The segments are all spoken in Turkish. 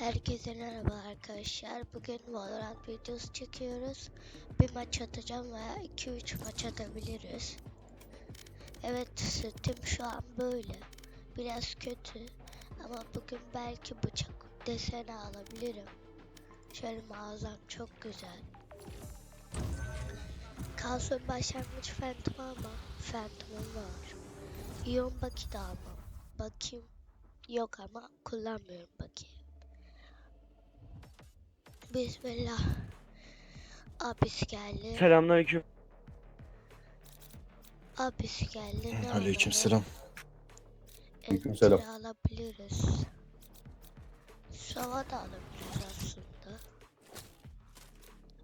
Herkese merhaba arkadaşlar. Bugün Valorant videosu çekiyoruz. Bir maç atacağım veya 2-3 maç atabiliriz. Evet, setim şu an böyle. Biraz kötü. Ama bugün belki bıçak deseni alabilirim. Şöyle mağazam çok güzel. Kalsın başlangıç Phantom ama Phantom'um var. İyon Baki de almam. Bakayım. Yok ama kullanmıyorum Baki. Bismillah. Abisi geldi. Selamünaleyküm. Abisi geldi. Ne Aleykümselam. Aleykümselam. Aleykümselam. alabiliriz. Sova da alabiliriz aslında.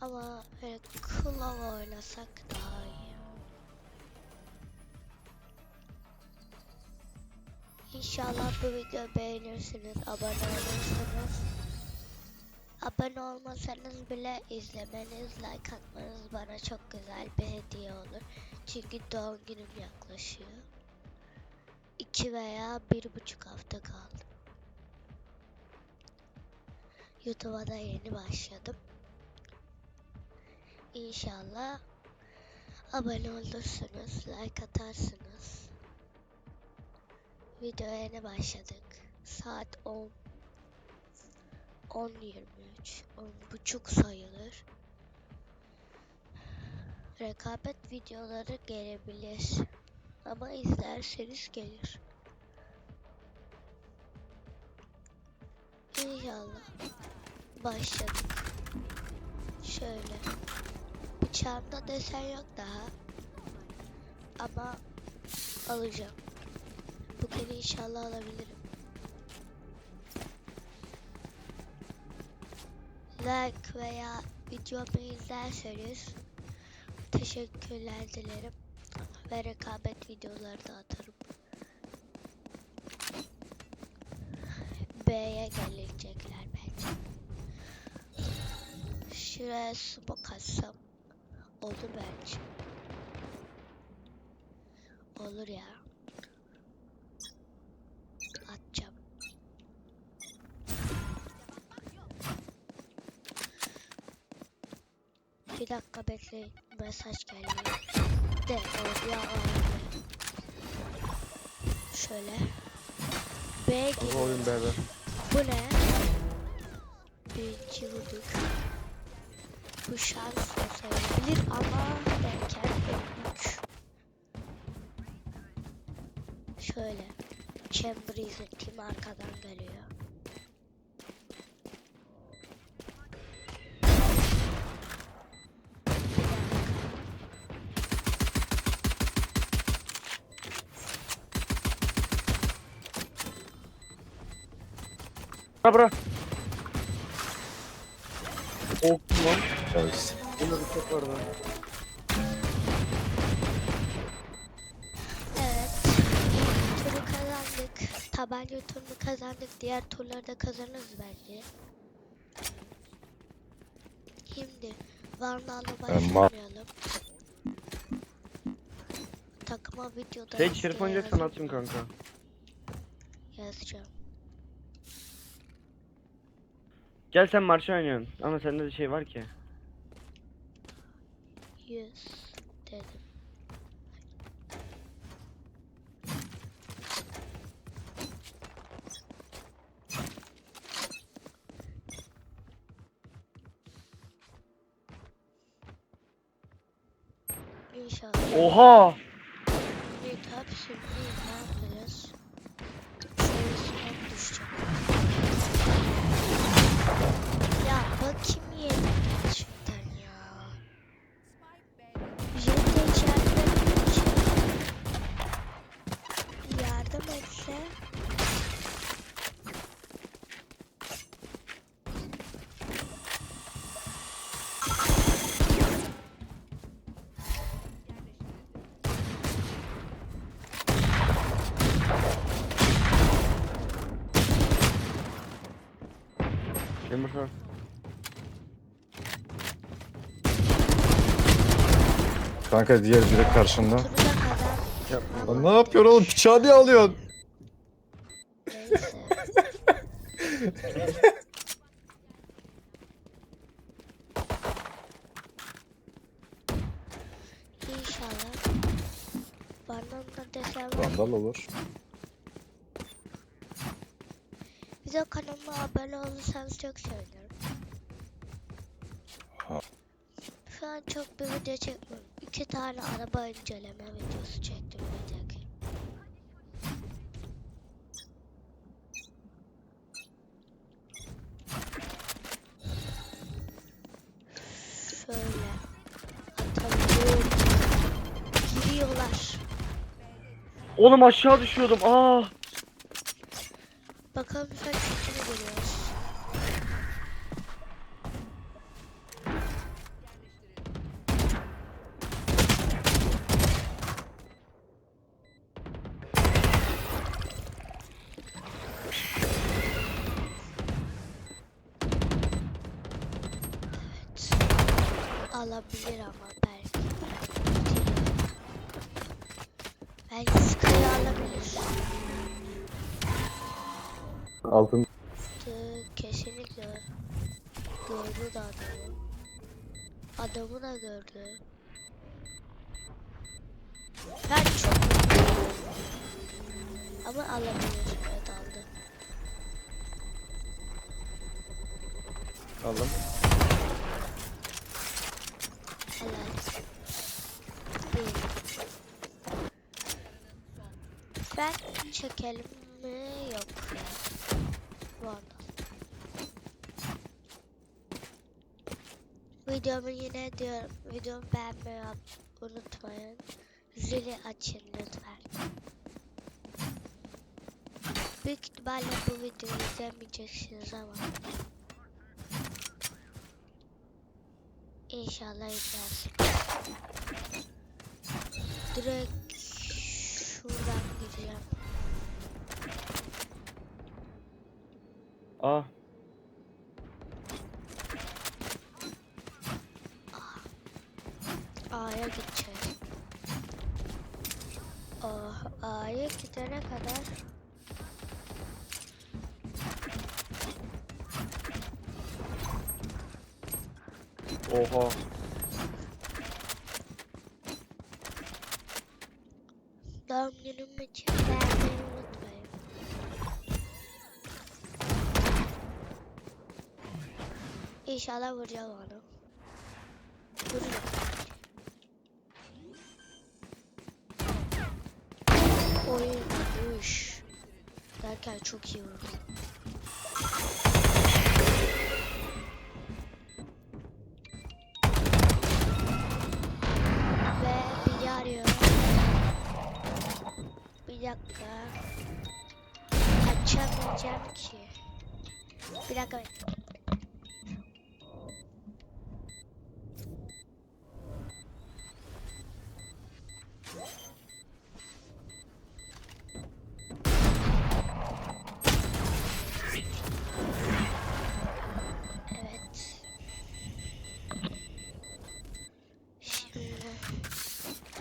Ama böyle klava oynasak daha iyi. İnşallah bu videoyu beğenirsiniz, abone olursunuz. Abone olmasanız bile izlemeniz, like atmanız bana çok güzel bir hediye olur. Çünkü doğum günüm yaklaşıyor. 2 veya bir buçuk hafta kaldı. YouTube'a da yeni başladım. İnşallah abone olursunuz, like atarsınız. Videoya yeni başladık. Saat 10. 10.23. 10 buçuk sayılır. Rekabet videoları gelebilir. Ama izlerseniz gelir. İnşallah. Başladık. Şöyle. Bıçağımda desen yok daha. Ama alacağım. Bugün inşallah alabilirim. Like veya videomu izlerseniz teşekkürler dilerim ve rekabet videoları da atarım. B'ye gelecekler bence. Şuraya smoke atsam olur bence. Olur ya. Atacağım. Bir dakika bekleyin. Mesaj geldi. De ya abi. Şöyle. B geliyor. oyun bebe. Bu ne? Birinci vurduk. Bu şans da sayılabilir ama derken öldük. Şöyle. Chambers'ın tim arkadan geliyor. Bir dakika. Ha bırak. Korktum lan. Evet. Bunda bir çok vardı. Evet. İlk turu kazandık. Tabanca turunu kazandık. Diğer turları da kazanırız bence. Şimdi Varnal'la Ama- başlamayalım. Takıma videoda Tek şerif oynayacaksan atayım kanka. yazacağım. Gel sen marşı oynuyorsun. Ama sende de şey var ki. 100 dedim. İnşallah. Oha! Emir sağ. Kanka diğer direkt karşında. Turda ne yapıyorsun oğlum? Piçağı niye alıyorsun? İnşallah. Bana da desem. Vandal olur. Bize kanalıma abone olursanız çok sevinirim. Şu an çok bir video çekmiyorum. İki tane araba inceleme videosu çektim videoki. Şöyle atalım. Giriyorlar. Oğlum aşağı düşüyordum. Aa. Bakalım sen kötü görüyoruz. Evet. Alabilir ama belki. Belki Sky'ı alabilir. Altın. Kesinlikle gördü de adamı. Adamı da gördü. Ben çok. Ama alabilir. Evet aldı. Aldım. Helal. Ben çekelim mi? Yok ya. Vandal. Videomu yine diyorum. Videomu beğenmeyi unutmayın. Zili açın lütfen. Büyük ihtimalle bu videoyu izlemeyeceksiniz ama. İnşallah izlersiniz. Direkt şuradan gideceğim. Aa. A'ya gideceğiz. Oh, A'ya gidene kadar Oha. doğum günüm için beğenmeyi unutmayın. İnşallah vuracağım onu. Vuracağım. Oymuş. Derken çok iyi vurdu. Ve biri arıyor. Bir dakika. Açamayacağım ki. Bir dakika.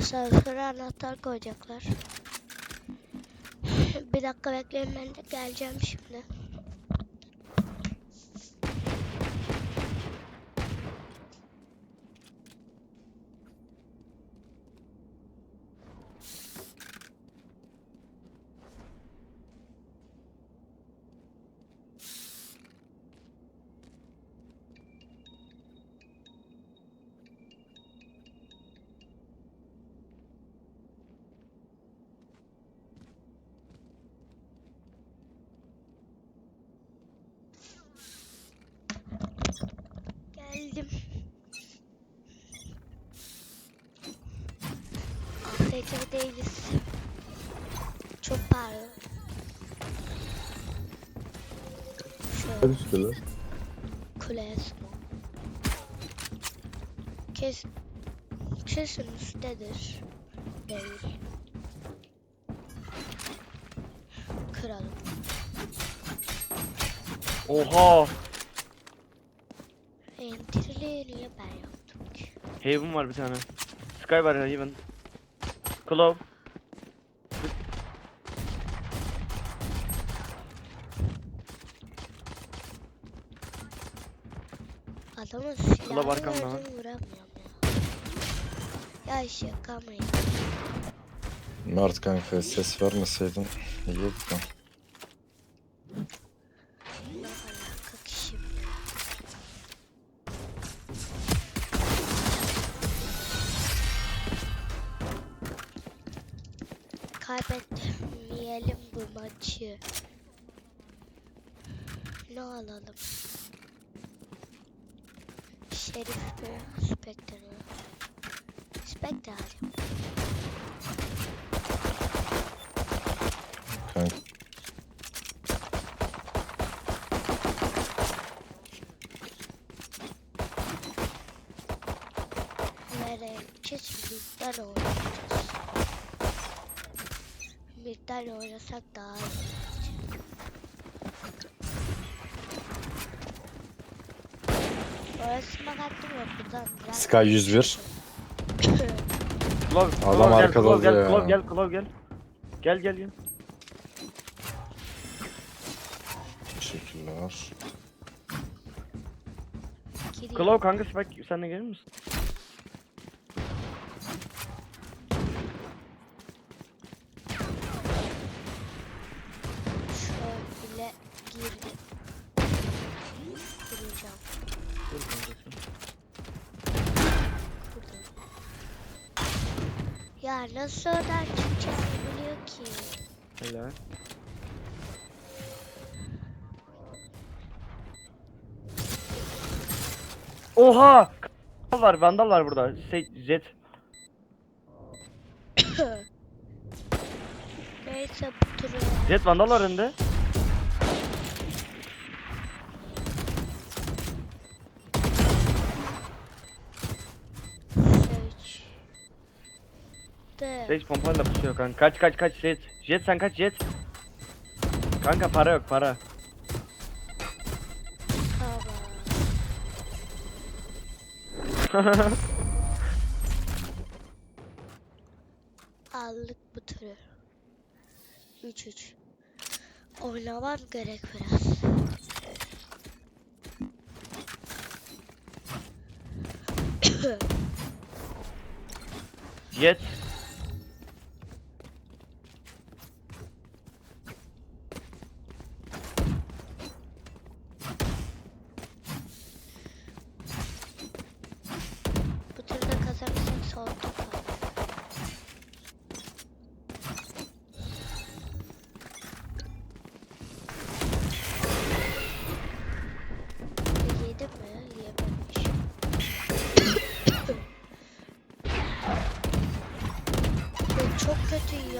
Asansöre anahtar koyacaklar. Bir dakika bekleyin ben de geleceğim şimdi. Geldim. AFK değiliz. Çok pardon. Şöyle Üstü lan. kuleye smoke. Kes, kesin üsttedir. Değil. Kıralım. Oha. Niye ben yaptım ki? Haven var bir tane. Sky var Haven. Claw. Adamın silahını lan. gördüm vuramıyorum ya. Ya şaka mı ya? Mert kanka ses vermeseydin iyiydi lan. Kaybetmeyelim bu maçı. Ne alalım? Şerif mi? Spectre mi? Spectre alayım. Kanka Nereye gideceğiz? Midden oynayacağız. Midden oynasak daha iyi olacak. Orası hakkım yok buradan. biraz Sky 101. Klov, Adam Klov gel, arkada Klov gel. Klov gel, Klov gel. Gel gel gel. Teşekkürler. Klov kanka Spike sen de gelir misin? Şöyle girdim. Kuracağım. Dur kanka sen. Kurdum. Ya nasıl oradan çıkacağımı biliyor ki. Helal. Oha! Vandal var, vandal var burada. Şey, jet. Neyse bu turu. Jet vandal var önünde. De. Sage pompayla pusuyor kanka. Kaç kaç kaç jet. Jet sen kaç jet. Kanka para yok para. Aldık bu turu. 3-3. Oynamam gerek biraz. jet.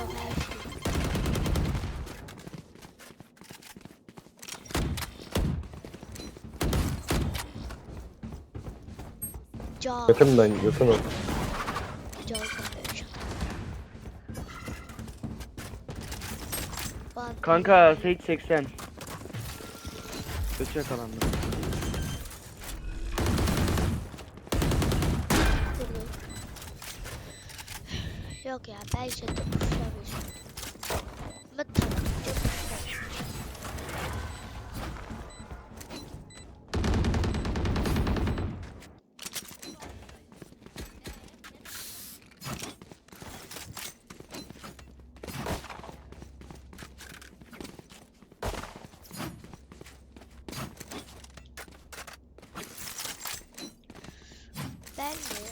Yiyorum her şeyi. Can. Yakından yakın ol. Bak. Kanka Sage 80. Kötü yakalandı. Yok ya ben şimdi kuşlamayacağım. Ama tabii ki kuşlamayacağım. Ben de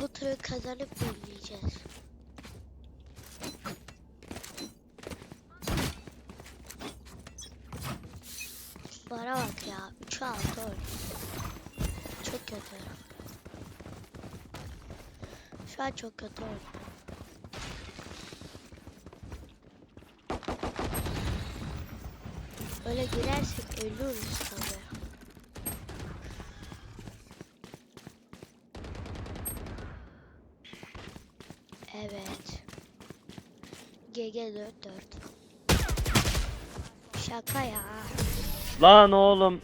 bu turu kazanıp birleyeceğiz. Bana bak ya. 3 6 oynuyor. Çok kötü. Şu an çok kötü oynuyor. Öyle girersek ölürüz tabii. MG44. Şaka ya. Lan oğlum.